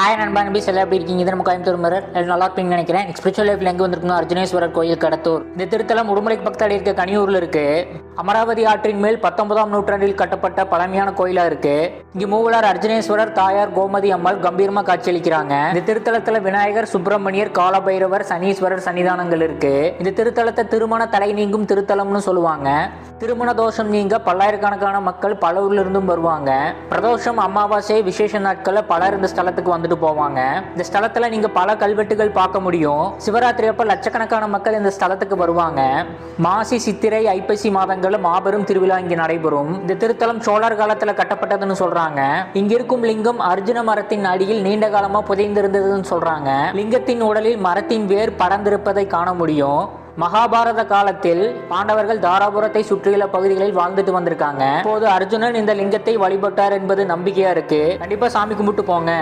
Hi நண்பா. நம்பி செல்ல எப்படி இருக்கீங்க? இது நம்ம கோயம்புத்தூர் மரர் நல்லா இருப்பீங்கன்னு நினைக்கிறேன். ஸ்பிரிச்சுவல் லைஃப்ல எங்க வந்திருக்கோம் அர்ஜுனேஸ்வரர் கோயில் கடத்தூர். இந்த திருத்தலம் உடுமலைக்கு பக்கத்தில் இருக்க கனியூர்ல இருக்கு. அமராவதி ஆற்றின் மேல் பத்தொன்பதாம் நூற்றாண்டில் கட்டப்பட்ட பழமையான கோயிலா இருக்கு. இங்கு மூவலார் அர்ஜுனேஸ்வரர் தாயார் கோமதி அம்மாள் கம்பீரமா காட்சியளிக்கிறாங்க. இந்த திருத்தலத்துல விநாயகர் சுப்பிரமணியர் காலபைரவர் சனீஸ்வரர் சன்னிதானங்கள் இருக்கு. இந்த திருத்தலத்தை திருமண தலை நீங்கும் திருத்தலம்னு சொல்லுவாங்க. திருமண தோஷம் நீங்க பல்லாயிரக்கணக்கான மக்கள் பல ஊர்லேருந்தும் வருவாங்க. பிரதோஷம் அமாவாசை விசேஷ நாட்களில் பலர் இந்த ஸ்தலத்துக்கு வந்துட்டு போவாங்க. இந்த ஸ்தலத்தில் நீங்க பல கல்வெட்டுகள் பார்க்க முடியும். சிவராத்திரி அப்ப லட்சக்கணக்கான மக்கள் இந்த ஸ்தலத்துக்கு வருவாங்க. மாசி சித்திரை ஐப்பசி மாதங்களில் மாபெரும் திருவிழா இங்கே நடைபெறும். இந்த திருத்தலம் சோழர் காலத்தில் கட்டப்பட்டதுன்னு சொல்றாங்க. இங்க இருக்கும் லிங்கம் அர்ஜுன மரத்தின் அடியில் நீண்ட காலமாக புதைந்திருந்ததுன்னு சொல்றாங்க. லிங்கத்தின் உடலில் மரத்தின் வேர் பறந்திருப்பதை காண முடியும். மகாபாரத காலத்தில் பாண்டவர்கள் தாராபுரத்தை சுற்றியுள்ள பகுதிகளில் வாழ்ந்துட்டு வந்திருக்காங்க. இப்போது அர்ஜுனன் இந்த லிங்கத்தை வழிபட்டார் என்பது நம்பிக்கையா இருக்கு. கண்டிப்பா சாமி கும்பிட்டு போங்க.